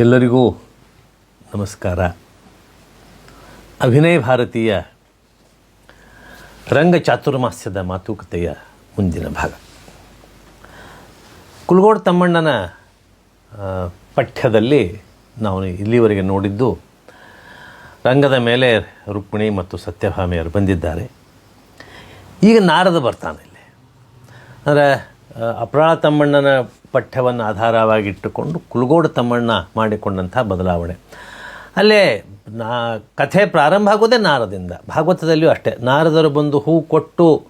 ಎಲ್ಲರಿಗೂ ನಮಸ್ಕಾರ. ಅಭಿನಯ ಭಾರತೀಯ ರಂಗ ಚಾತುರ್ಮಾಸ್ಯದ ಮಾತುಕತೆಯ ಮುಂದಿನ ಭಾಗ. ಕುಲ್ಗೋಡ್ ತಮ್ಮಣ್ಣನ ಪಠ್ಯದಲ್ಲಿ ನಾವು ಇಲ್ಲಿವರೆಗೆ ನೋಡಿದ್ದು ರಂಗದ ಮೇಲೆ ರುಕ್ಮಿಣಿ ಮತ್ತು ಸತ್ಯಭಾಮೆಯರು ಬಂದಿದ್ದಾರೆ. ಈಗ ನಾರದ ಬರ್ತಾನೆ ಇಲ್ಲಿ. ಅಂದರೆ ಅಪ್ರಾಳ ತಮ್ಮಣ್ಣನ ಪಠ್ಯವನ್ನು ಆಧಾರವಾಗಿಟ್ಟುಕೊಂಡು ಕುಲ್ಗೋಡು ತಮ್ಮಣ್ಣ ಮಾಡಿಕೊಂಡಂಥ ಬದಲಾವಣೆ. ಅಲ್ಲೇ ನಾ, ಕಥೆ ಪ್ರಾರಂಭ ಆಗೋದೇ ನಾರದಿಂದ. ಭಾಗವತದಲ್ಲಿಯೂ ಅಷ್ಟೇ. ನಾರದರು ಬಂದು ಹೂ ಕೊಟ್ಟು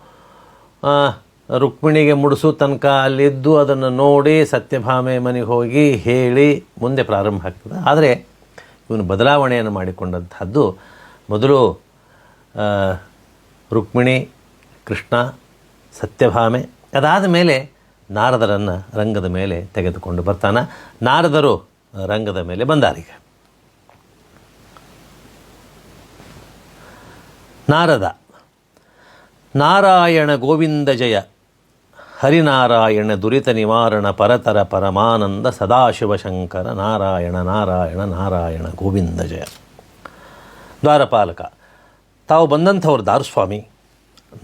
ರುಕ್ಮಿಣಿಗೆ ಮುಡಿಸು ತನಕ ಅಲ್ಲಿದ್ದು ಅದನ್ನು ನೋಡಿ ಸತ್ಯಭಾಮೆ ಮನೆಗೆ ಹೋಗಿ ಹೇಳಿ ಮುಂದೆ ಪ್ರಾರಂಭ ಆಗ್ತದೆ. ಆದರೆ ಇವನು ಬದಲಾವಣೆಯನ್ನು ಮಾಡಿಕೊಂಡಂಥದ್ದು ಮೊದಲು ರುಕ್ಮಿಣಿ, ಕೃಷ್ಣ, ಸತ್ಯಭಾಮೆ. ಅದಾದ ಮೇಲೆ ನಾರದರನ್ನು ರಂಗದ ಮೇಲೆ ತೆಗೆದುಕೊಂಡು ಬರ್ತಾನೆ. ನಾರದರು ರಂಗದ ಮೇಲೆ ಬಂದಾರೀಗ ನಾರದ, ನಾರಾಯಣ ಗೋವಿಂದ ಜಯ, ಹರಿನಾರಾಯಣ ದುರಿತ ನಿವಾರಣ ಪರತರ ಪರಮಾನಂದ ಸದಾಶಿವ ಶಂಕರ ನಾರಾಯಣ ನಾರಾಯಣ ನಾರಾಯಣ ಗೋವಿಂದ ಜಯ. ದ್ವಾರಪಾಲಕ, ತಾವು ಬಂದಂಥವ್ರು ದಾರುಸ್ವಾಮಿ,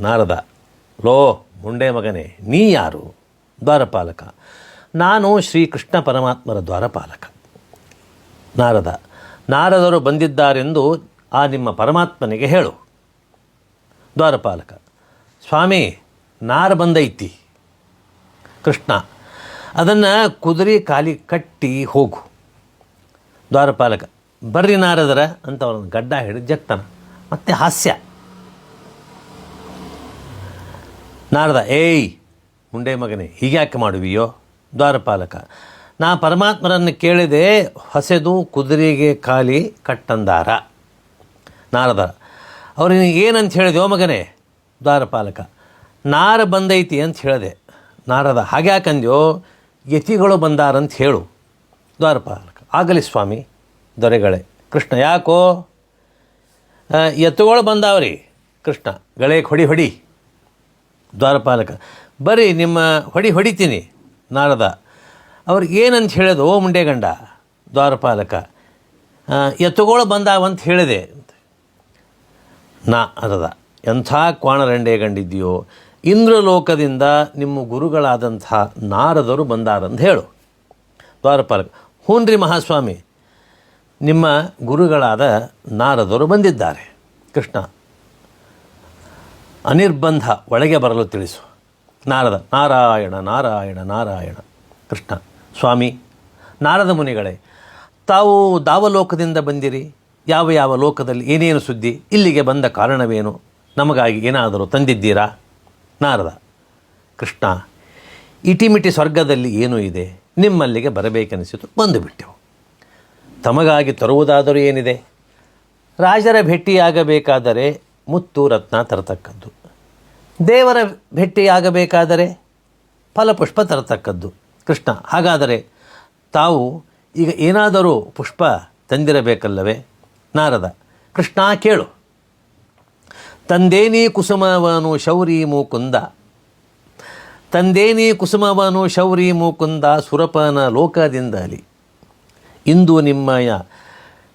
ನಾರದ, ಲೋ, ಮುಂಡೆ ಮಗನೇ, ನೀ ಯಾರು? ದ್ವಾರಪಾಲಕ. ನಾನು ಶ್ರೀಕೃಷ್ಣ ಪರಮಾತ್ಮರ ದ್ವಾರಪಾಲಕ. ನಾರದ, ನಾರದರು ಬಂದಿದ್ದಾರೆಂದು ಆ ನಿಮ್ಮ ಪರಮಾತ್ಮನಿಗೆ ಹೇಳು. ದ್ವಾರಪಾಲಕ, ಸ್ವಾಮಿ, ನಾರ ಬಂದೈತಿ. ಕೃಷ್ಣ, ಅದನ್ನು ಕುದುರೆ ಕಾಲಿ ಕಟ್ಟಿ ಹೋಗು. ದ್ವಾರಪಾಲಕ, ಬರ್ರಿ ನಾರದರ ಅಂತ ಅವ್ರನ್ನ ಗಡ್ಡ ಹಿಡಿದು ಜಗ್ತಾನ. ಮತ್ತೆ ಹಾಸ್ಯ. ನಾರದ, ಏಯ್ ಮುಂಡೆ ಮಗನೇ, ಹೀಗ್ಯಾಕೆ ಮಾಡುವಿಯೋ? ದ್ವಾರಪಾಲಕ, ನಾ ಪರಮಾತ್ಮರನ್ನು ಕೇಳಿದೆ, ಹೊಸೆದು ಕುದುರೆಗೆ ಖಾಲಿ ಕಟ್ಟಂದಾರ. ನಾರದ ಅವ್ರಿಗೆ ಏನಂತ ಹೇಳಿದೆಯೋ ಮಗನೇ? ದ್ವಾರಪಾಲಕ, ನಾರ ಬಂದೈತಿ ಅಂತ ಹೇಳಿದೆ. ನಾರದ, ಹಾಗ್ಯಾಕಂದ್ಯೋ? ಯತಿಗಳು ಬಂದಾರಂತ ಹೇಳು. ದ್ವಾರಪಾಲಕ, ಆಗಲಿ ಸ್ವಾಮಿ, ದೊರೆಗಳೇ. ಕೃಷ್ಣ, ಯಾಕೋ? ಎತ್ತುಗಳು ಬಂದಾವ್ರಿ. ಕೃಷ್ಣ, ಗಳೇ ಹೊಡಿ ಹೊಡಿ. ದ್ವಾರಪಾಲಕ ಬರ್ರಿ ನಿಮ್ಮ ಹೊಡಿ ಹೊಡಿತೀನಿ ನಾರದ. ಅವ್ರಿಗೆ ಏನಂತ ಹೇಳೋದು ಓ ಮುಂಡೆಗಂಡ ದ್ವಾರಪಾಲಕ. ಆ, ಎತ್ತುಗಳು ಬಂದಾವಂತ ಹೇಳಿದೆ ನಾ ಅರದ ಎಂಥ ಕ್ವಾಣರಂಡೆ ಇಂದ್ರಲೋಕದಿಂದ ನಿಮ್ಮ ಗುರುಗಳಾದಂಥ ನಾರದರು ಬಂದಾರಂತ ಹೇಳು. ದ್ವಾರಪಾಲಕ ಹೂನ್ರಿ ಮಹಾಸ್ವಾಮಿ ನಿಮ್ಮ ಗುರುಗಳಾದ ನಾರದರು ಬಂದಿದ್ದಾರೆ. ಕೃಷ್ಣ ಅನಿರ್ಬಂಧ ಒಳಗೆ ಬರಲು ತಿಳಿಸು. ನಾರದ, ನಾರಾಯಣ ನಾರಾಯಣ ನಾರಾಯಣ. ಕೃಷ್ಣ. ಸ್ವಾಮಿ, ನಾರದ ಮುನಿಗಳೇ, ತಾವು ದಾವಲೋಕದಿಂದ ಬಂದಿರಿ. ಯಾವ ಯಾವ ಲೋಕದಲ್ಲಿ ಏನೇನು ಸುದ್ದಿ, ಇಲ್ಲಿಗೆ ಬಂದ ಕಾರಣವೇನು? ನಮಗಾಗಿ ಏನಾದರೂ ತಂದಿದ್ದೀರಾ? ನಾರದ. ಕೃಷ್ಣ, ಇಟಿಮಿಟಿ ಸ್ವರ್ಗದಲ್ಲಿ ಏನೂ ಇದೆ. ನಿಮ್ಮಲ್ಲಿಗೆ ಬರಬೇಕೆನಿಸಿತು, ಬಂದು ಬಿಟ್ಟೆವು. ತಮಗಾಗಿ ತರುವುದಾದರೂ ಏನಿದೆ? ರಾಜರ ಭೇಟಿಯಾಗಬೇಕಾದರೆ ಮುತ್ತು ರತ್ನ ತರತಕ್ಕದ್ದು. ದೇವರ ಭೆಟ್ಟಿಯಾಗಬೇಕಾದರೆ ಫಲಪುಷ್ಪ ತರತಕ್ಕದ್ದು. ಕೃಷ್ಣ, ಹಾಗಾದರೆ ತಾವು ಈಗ ಏನಾದರೂ ಪುಷ್ಪ ತಂದಿರಬೇಕಲ್ಲವೇ? ನಾರದ, ಕೃಷ್ಣ ಕೇಳು. ತಂದೇನಿ ಕುಸುಮವನು ಶೌರಿ ಮೂಕುಂದ. ತಂದೇನಿ ಕುಸುಮವನು ಶೌರಿ ಮೂಕುಂದ ಸುರಪನ ಲೋಕದಿಂದಲಿ ಇಂದು ನಿಮ್ಮಯ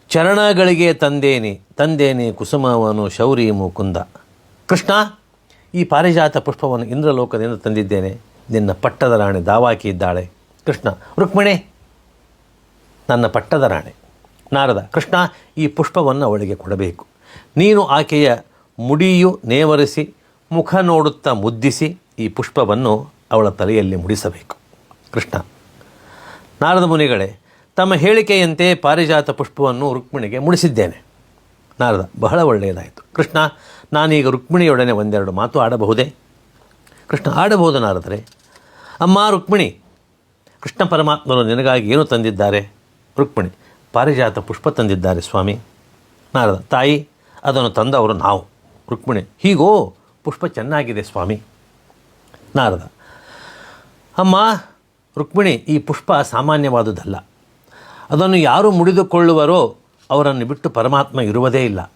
ಚರಣಗಳಿಗೆ ತಂದೇನಿ ತಂದೇನಿ ಕುಸುಮವನು ಶೌರಿ ಮೂಕುಂದ. ಕೃಷ್ಣ? ಈ ಪಾರಿಜಾತ ಪುಷ್ಪವನ್ನು ಇಂದ್ರಲೋಕದಿಂದ ತಂದಿದ್ದೇನೆ. ನಿನ್ನ ಪಟ್ಟದ ರಾಣಿ ದಾವಾಕಿ ಇದ್ದಾಳೆ. ಕೃಷ್ಣ, ರುಕ್ಮಿಣಿ, ನನ್ನ ಪಟ್ಟದ ರಾಣಿ. ನಾರದ, ಕೃಷ್ಣ, ಈ ಪುಷ್ಪವನ್ನು ಅವಳಿಗೆ ಕೊಡಬೇಕು. ನೀನು ಆಕೆಯ ಮುಡಿಯು ನೇವರಿಸಿ, ಮುಖ ನೋಡುತ್ತಾ ಮುದ್ದಿಸಿ ಈ ಪುಷ್ಪವನ್ನು ಅವಳ ತಲೆಯಲ್ಲಿ ಮುಡಿಸಬೇಕು. ಕೃಷ್ಣ, ನಾರದ ಮುನಿಗಳೇ, ತಮ್ಮ ಹೇಳಿಕೆಯಂತೆ ಪಾರಿಜಾತ ಪುಷ್ಪವನ್ನು ರುಕ್ಮಿಣಿಗೆ ಮುಡಿಸಿದ್ದೇನೆ. ನಾರದ, ಬಹಳ ಒಳ್ಳೆಯದಾಯಿತು. ಕೃಷ್ಣ ನಾನೀಗ ರುಕ್ಮಿಣಿಯೊಡನೆ ಒಂದೆರಡು ಮಾತು ಆಡಬಹುದೇ? ಕೃಷ್ಣ, ಆಡಬಹುದು ನಾರದರೆ. ಅಮ್ಮ ರುಕ್ಮಿಣಿ, ಕೃಷ್ಣ ಪರಮಾತ್ಮನು ನಿನಗಾಗಿ ಏನು ತಂದಿದ್ದಾರೆ? ರುಕ್ಮಿಣಿ, ಪಾರಿಜಾತ ಪುಷ್ಪ ತಂದಿದ್ದಾರೆ ಸ್ವಾಮಿ. ನಾರದ ತಾಯಿ, ಅದನ್ನು ತಂದವರು ನಾವು. ರುಕ್ಮಿಣಿ, ಹೀಗೋ, ಪುಷ್ಪ ಚೆನ್ನಾಗಿದೆ ಸ್ವಾಮಿ. ನಾರದ, ಅಮ್ಮ, ರುಕ್ಮಿಣಿ, ಈ ಪುಷ್ಪ ಸಾಮಾನ್ಯವಾದುದಲ್ಲ. ಅದನ್ನು ಯಾರು ಮುಡಿದುಕೊಳ್ಳುವರೋ ಅವರನ್ನು ಬಿಟ್ಟು ಪರಮಾತ್ಮ ಇರುವುದೇ ಇಲ್ಲ.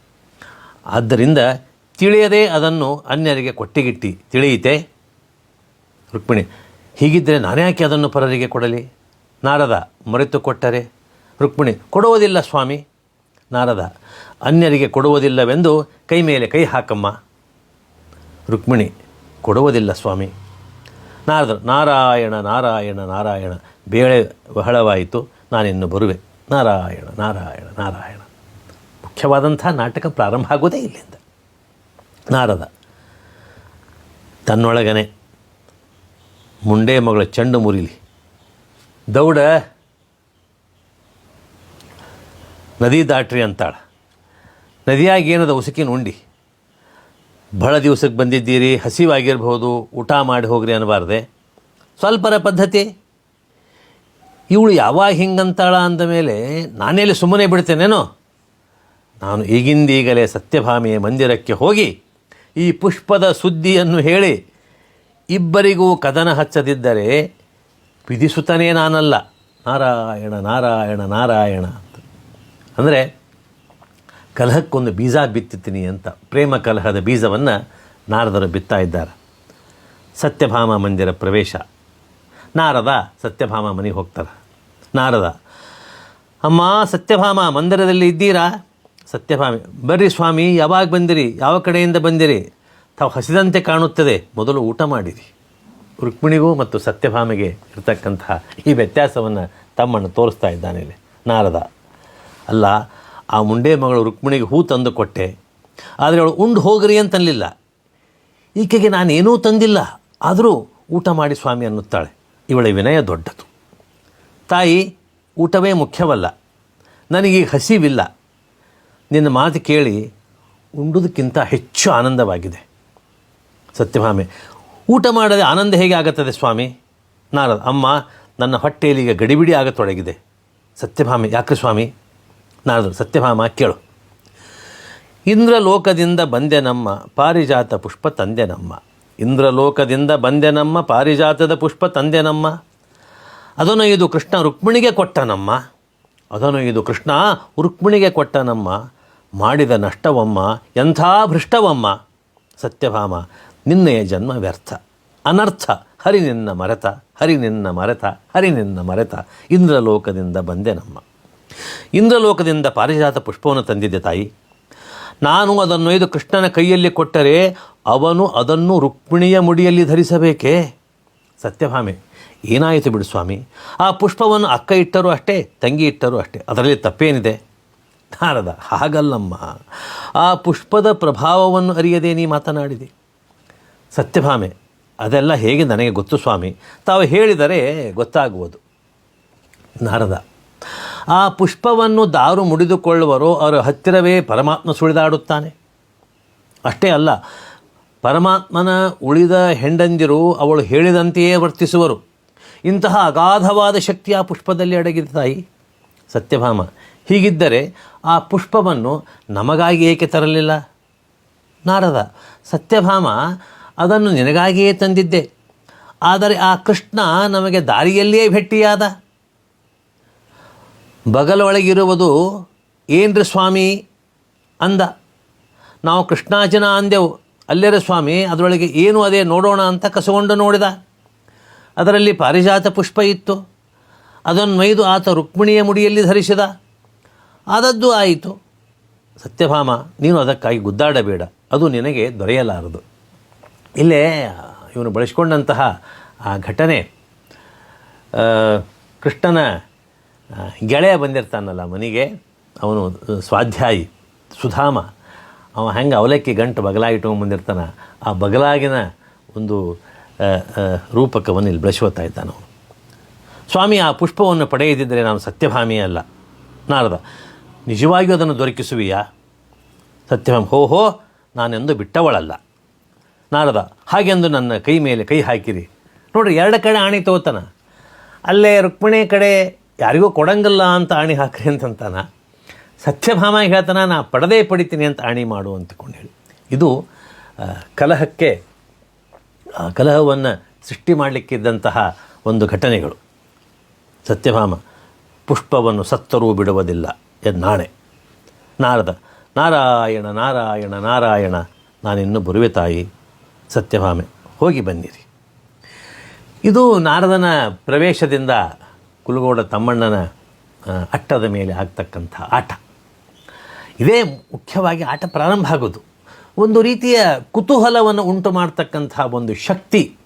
ಆದ್ದರಿಂದ ತಿಳಿಯದೇ ಅದನ್ನು ಅನ್ಯರಿಗೆ ಕೊಟ್ಟಿಗಿಟ್ಟಿ. ತಿಳಿಯಿತೆ? ರುಕ್ಮಿಣಿ ಹೀಗಿದ್ದರೆ ನಾನ್ಯಾಕೆ ಅದನ್ನು ಪರರಿಗೆ ಕೊಡಲಿ? ನಾರದ ಮರೆತು ಕೊಟ್ಟರೆ? ರುಕ್ಮಿಣಿ, ಕೊಡುವುದಿಲ್ಲ ಸ್ವಾಮಿ. ನಾರದ, ಅನ್ಯರಿಗೆ ಕೊಡುವುದಿಲ್ಲವೆಂದು ಕೈ ಮೇಲೆ ಕೈ ಹಾಕಮ್ಮ. ರುಕ್ಮಿಣಿ, ಕೊಡುವುದಿಲ್ಲ ಸ್ವಾಮಿ. ನಾರದ, ನಾರಾಯಣ ನಾರಾಯಣ ನಾರಾಯಣ, ಬೇಳೆ ಬಹಳವಾಯಿತು, ನಾನಿನ್ನು ಬರುವೆ. ನಾರಾಯಣ ನಾರಾಯಣ ನಾರಾಯಣ. ಮುಖ್ಯವಾದಂಥ ನಾಟಕ ಪ್ರಾರಂಭ ಆಗೋದೇ ಇಲ್ಲಿಂದ. ನಾರದ. ತನ್ನೊಳಗನೆ ಮುಂಡೆ ಮಗಳ ಚೆಂಡು ಮುರಿಲಿ. ದೌಡ ನದಿ ದಾಟ್ರಿ ಅಂತಾಳ. ನದಿಯಾಗಿ ಏನದ ಉಸುಕಿನ ಉಂಡಿ. ಬಹಳ ದಿವಸಕ್ಕೆ ಬಂದಿದ್ದೀರಿ ಹಸಿವಾಗಿರ್ಬೋದು ಊಟ ಮಾಡಿ ಹೋಗ್ರಿ ಅನ್ನಬಾರ್ದೆ ಸ್ವಲ್ಪರ ಪದ್ಧತಿ. ಇವಳು ಯಾವಾಗ ಹಿಂಗಂತಾಳ ಅಂದ ಮೇಲೆ ನಾನೆಲ್ಲಿ ಸುಮ್ಮನೆ ಬಿಡ್ತೇನೇನೋ? ನಾನು ಈಗಿಂದೀಗಲೇ ಸತ್ಯಭಾಮಿಯ ಮಂದಿರಕ್ಕೆ ಹೋಗಿ ಈ ಪುಷ್ಪದ ಸುದ್ದಿಯನ್ನು ಹೇಳಿ ಇಬ್ಬರಿಗೂ ಕದನ ಹಚ್ಚದಿದ್ದರೆ ವಿಧಿಸುತ್ತನೇ ನಾನಲ್ಲ. ನಾರಾಯಣ ನಾರಾಯಣ ನಾರಾಯಣ ಅಂತ. ಅಂದರೆ ಕಲಹಕ್ಕೊಂದು ಬೀಜ ಬಿತ್ತುತ್ತೀನಿ ಅಂತ. ಪ್ರೇಮ ಕಲಹದ ಬೀಜವನ್ನು ನಾರದರು ಬಿತ್ತಾ ಇದ್ದಾರೆ. ಸತ್ಯಭಾಮ ಮಂದಿರ ಪ್ರವೇಶ. ನಾರದ ಸತ್ಯಭಾಮ ಮನೆಗೆ ಹೋಗ್ತಾರೆ. ನಾರದ, ಅಮ್ಮ, ಸತ್ಯಭಾಮ, ಮಂದಿರದಲ್ಲಿ ಇದ್ದೀರಾ? ಸತ್ಯಭಾಮಿ. ಬರ್ರಿ ಸ್ವಾಮಿ, ಯಾವಾಗ ಬಂದಿರಿ? ಯಾವ ಕಡೆಯಿಂದ ಬಂದಿರಿ? ತಾವು ಹಸಿದಂತೆ ಕಾಣುತ್ತದೆ. ಮೊದಲು ಊಟ ಮಾಡಿರಿ. ರುಕ್ಮಿಣಿಗೂ ಮತ್ತು ಸತ್ಯಭಾಮಿಗೆ ಇರತಕ್ಕಂತಹ ಈ ವ್ಯತ್ಯಾಸವನ್ನು ತಮ್ಮನ್ನು ತೋರಿಸ್ತಾ ಇದ್ದಾನೆ ನಾರದ. ಅಲ್ಲ, ಆ ಮುಂಡೆ ಮಗಳು ರುಕ್ಮಿಣಿಗೆ ಹೂ ತಂದು ಕೊಟ್ಟೆ. ಆದರೆ ಅವಳು ಉಂಡು ಹೋಗ್ರಿ ಅಂತನಲಿಲ್ಲ. ಈಕೆಗೆ ನಾನೇನೂ ತಂದಿಲ್ಲ. ಆದರೂ ಊಟ ಮಾಡಿ ಸ್ವಾಮಿ ಅನ್ನುತ್ತಾಳೆ. ಇವಳ ವಿನಯ ದೊಡ್ಡದು. ತಾಯಿ, ಊಟವೇ ಮುಖ್ಯವಲ್ಲ. ನನಗೀಗ ಹಸಿವಿಲ್ಲ. ನಿನ್ನ ಮಾತು ಕೇಳಿ ಉಂಡುದಕ್ಕಿಂತ ಹೆಚ್ಚು ಆನಂದವಾಗಿದೆ. ಸತ್ಯಭಾಮೆ, ಊಟ ಮಾಡದೆ ಆನಂದ ಹೇಗೆ ಆಗುತ್ತದೆ ಸ್ವಾಮಿ? ನಾರದ, ಅಮ್ಮ, ನನ್ನ ಹೊಟ್ಟೆಯಲ್ಲಿ ಈಗ ಗಡಿಬಿಡಿ ಆಗತೊಡಗಿದೆ ಸತ್ಯಭಾಮೆ, ಯಾಕೆ ಸ್ವಾಮಿ? ನಾರದ, ಸತ್ಯಭಾಮ, ಕೇಳು. ಇಂದ್ರಲೋಕದಿಂದ ಬಂದೆ ನಮ್ಮ, ಪಾರಿಜಾತ ಪುಷ್ಪ ತಂದೆ ನಮ್ಮ. ಇಂದ್ರಲೋಕದಿಂದ ಬಂದೆ ನಮ್ಮ, ಪಾರಿಜಾತದ ಪುಷ್ಪ ತಂದೆ ನಮ್ಮ. ಅದನ್ನು ಇದು ಕೃಷ್ಣ ರುಕ್ಮಿಣಿಗೆ ಕೊಟ್ಟನಮ್ಮ ಅದನ್ನು ಇದು ಕೃಷ್ಣ ರುಕ್ಮಿಣಿಗೆ ಕೊಟ್ಟನಮ್ಮ ಮಾಡಿದ ನಷ್ಟವಮ್ಮ, ಎಂಥ ಭೃಷ್ಟವಮ್ಮ. ಸತ್ಯಭಾಮ ನಿನ್ನೆಯ ಜನ್ಮ ವ್ಯರ್ಥ. ಅನರ್ಥ, ಹರಿ ನಿನ್ನ ಮರೆತ, ಹರಿ ನಿನ್ನ ಮರೆತ, ಹರಿ ನಿನ್ನ ಮರೆತ. ಇಂದ್ರಲೋಕದಿಂದ ಬಂದೆ ನಮ್ಮ. ಇಂದ್ರಲೋಕದಿಂದ ಪಾರಿಜಾತ ಪುಷ್ಪವನ್ನು ತಂದಿದ್ದೆ ತಾಯಿ. ನಾನು ಅದನ್ನು ಇದು ಕೃಷ್ಣನ ಕೈಯಲ್ಲಿ ಕೊಟ್ಟರೆ ಅವನು ಅದನ್ನು ರುಕ್ಮಿಣಿಯ ಮುಡಿಯಲ್ಲಿ ಧರಿಸಬೇಕೇ? ಸತ್ಯಭಾಮೆ, ಏನಾಯಿತು ಬಿಡು ಸ್ವಾಮಿ. ಆ ಪುಷ್ಪವನ್ನು ಅಕ್ಕ ಇಟ್ಟರೂ ಅಷ್ಟೇ, ತಂಗಿ ಇಟ್ಟರೂ ಅಷ್ಟೇ. ಅದರಲ್ಲಿ ತಪ್ಪೇನಿದೆ? ನಾರದ, ಹಾಗಲ್ಲಮ್ಮ. ಆ ಪುಷ್ಪದ ಪ್ರಭಾವವನ್ನು ಅರಿಯದೇ ನೀ ಮಾತನಾಡಿದೆ. ಸತ್ಯಭಾಮೆ, ಅದೆಲ್ಲ ಹೇಗೆ ನನಗೆ ಗೊತ್ತು ಸ್ವಾಮಿ? ತಾವು ಹೇಳಿದರೆ ಗೊತ್ತಾಗುವುದು. ನಾರದ, ಆ ಪುಷ್ಪವನ್ನು ದಾರು ಮುಡಿದುಕೊಳ್ಳುವರು ಅವರ ಹತ್ತಿರವೇ ಪರಮಾತ್ಮ ಸುಳಿದಾಡುತ್ತಾನೆ. ಅಷ್ಟೇ ಅಲ್ಲ, ಪರಮಾತ್ಮನ ಉಳಿದ ಹೆಂಡಂದಿರು ಅವಳು ಹೇಳಿದಂತೆಯೇ ವರ್ತಿಸುವರು. ಇಂತಹ ಅಗಾಧವಾದ ಶಕ್ತಿ ಆ ಪುಷ್ಪದಲ್ಲಿ ಅಡಗಿದ ತಾಯಿ. ಸತ್ಯಭಾಮ ಹೀಗಿದ್ದರೆ ಆ ಪುಷ್ಪವನ್ನು ನಮಗಾಗಿ ಏಕೆ ತರಲಿಲ್ಲ? ನಾರದ ಸತ್ಯಭಾಮ ಅದನ್ನು ನಿನಗಾಗಿಯೇ ತಂದಿದ್ದೆ. ಆದರೆ ಆ ಕೃಷ್ಣ ನಮಗೆ ದಾರಿಯಲ್ಲಿಯೇ ಭೇಟಿಯಾದ ಬಗಲೊಳಗಿರುವುದು ಏನ್ರಿ ಸ್ವಾಮಿ ಅಂದ. ನಾವು ಕೃಷ್ಣಾಜನ ಅಂದೆವು. ಅಲ್ಲೇರ ಸ್ವಾಮಿ, ಅದರೊಳಗೆ ಏನು ಅದೇ ನೋಡೋಣ ಅಂತ ಕಸಗೊಂಡು ನೋಡಿದ. ಅದರಲ್ಲಿ ಪಾರಿಜಾತ ಪುಷ್ಪ ಇತ್ತು. ಅದನ್ನು ಮೈದು ಆತ ರುಕ್ಮಿಣಿಯ ಮುಡಿಯಲ್ಲಿ ಧರಿಸಿದ. ಆದದ್ದು ಆಯಿತು. ಸತ್ಯಭಾಮ, ನೀನು ಅದಕ್ಕಾಗಿ ಗುದ್ದಾಡಬೇಡ. ಅದು ನಿನಗೆ ದೊರೆಯಲಾರದು. ಇಲ್ಲೇ ಇವನು ಬಳಸ್ಕೊಂಡಂತಹ ಆ ಘಟನೆ ಕೃಷ್ಣನ ಗೆಳೆಯ ಬಂದಿರ್ತಾನಲ್ಲ ಮನೆಗೆ, ಅವನು ಸ್ವಾಧ್ಯಾಯಿ, ಸುಧಾಮ. ಅವ ಹೆಂಗೆ ಅವಲಕ್ಕಿ ಗಂಟು ಬಗಲಾಗಿಟ್ಕೊಂಡು ಬಂದಿರ್ತಾನ, ಆ ಬಗಲಾಗಿನ ಒಂದು ರೂಪಕವನ್ನು ಇಲ್ಲಿ ಬೆಳೆಸೋತಾ ಇದ್ದಾನವನು. ಸ್ವಾಮಿ, ಆ ಪುಷ್ಪವನ್ನು ಪಡೆಯದಿದ್ದರೆ ನಾನು ಸತ್ಯಭಾಮಿ ಅಲ್ಲ. ನಾರದ ನಿಜವಾಗಿಯೂ ಅದನ್ನು ದೊರಕಿಸುವಿಯಾ? ಸತ್ಯಭಾಮ ಹೋ ಹೋ, ನಾನೆಂದು ಬಿಟ್ಟವಳಲ್ಲ. ನಾರದ ಹಾಗೆಂದು ನನ್ನ ಕೈ ಮೇಲೆ ಕೈ ಹಾಕಿರಿ. ನೋಡ್ರಿ, ಎರಡು ಕಡೆ ಆಣಿ ತಗೋತಾನ. ಅಲ್ಲೇ ರುಕ್ಮಿಣಿ ಕಡೆ ಯಾರಿಗೂ ಕೊಡಂಗಲ್ಲ ಅಂತ ಆಣಿ ಹಾಕ್ರಿ ಅಂತಂತಾನ. ಸತ್ಯಭಾಮ ಹೇಳ್ತಾನ, ನಾ ಪಡದೇ ಪಡಿತೀನಿ ಅಂತ ಆಣಿ ಮಾಡು ಅಂತಕೊಂಡು ಹೇಳಿ ಇದು ಕಲಹಕ್ಕೆ ಕಲಹವನ್ನು ಸೃಷ್ಟಿ ಮಾಡಲಿಕ್ಕಿದ್ದಂತಹ ಒಂದು ಘಟನೆಗಳು. ಸತ್ಯಭಾಮ ಪುಷ್ಪವನ್ನು ಸತ್ತರೂ ಬಿಡುವುದಿಲ್ಲ. ಎನ್ನಾಣೆ ನಾರದ, ನಾರಾಯಣ ನಾರಾಯಣ ನಾರಾಯಣ, ನಾನಿನ್ನು ಬುರುವೆ ತಾಯಿ, ಸತ್ಯಭಾಮೆ, ಹೋಗಿ ಬನ್ನಿರಿ. ಇದು ನಾರದನ ಪ್ರವೇಶದಿಂದ ಕುಲಗೋಡ ತಮ್ಮಣ್ಣನ ಅಟ್ಟದ ಮೇಲೆ ಆಗ್ತಕ್ಕಂಥ ಆಟ. ಇದೇ ಮುಖ್ಯವಾಗಿ ಆಟ ಪ್ರಾರಂಭ ಆಗೋದು. ಒಂದು ರೀತಿಯ ಕುತೂಹಲವನ್ನು ಉಂಟು ಮಾಡ್ತಕ್ಕಂಥ ಒಂದು ಶಕ್ತಿ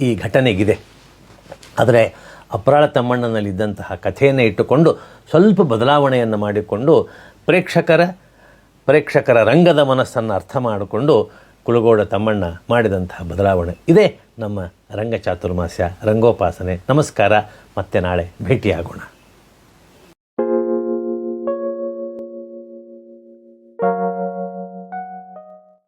ಈ ಘಟನೆಗಿದೆ. ಆದರೆ ಅಪ್ರಾಳ ತಮ್ಮಣ್ಣನಲ್ಲಿದ್ದಂತಹ ಕಥೆಯನ್ನು ಇಟ್ಟುಕೊಂಡು ಸ್ವಲ್ಪ ಬದಲಾವಣೆಯನ್ನು ಮಾಡಿಕೊಂಡು ಪ್ರೇಕ್ಷಕರ ಪ್ರೇಕ್ಷಕರ ರಂಗದ ಮನಸ್ಸನ್ನು ಅರ್ಥ ಮಾಡಿಕೊಂಡು ಕುಲಗೋಡ ತಮ್ಮಣ್ಣ ಮಾಡಿದಂತಹ ಬದಲಾವಣೆ. ಇದೇ ನಮ್ಮ ರಂಗ ಚಾತುರ್ಮಾಸ್ಯ ರಂಗೋಪಾಸನೆ. ನಮಸ್ಕಾರ. ಮತ್ತೆ ನಾಳೆ ಭೇಟಿಯಾಗೋಣ.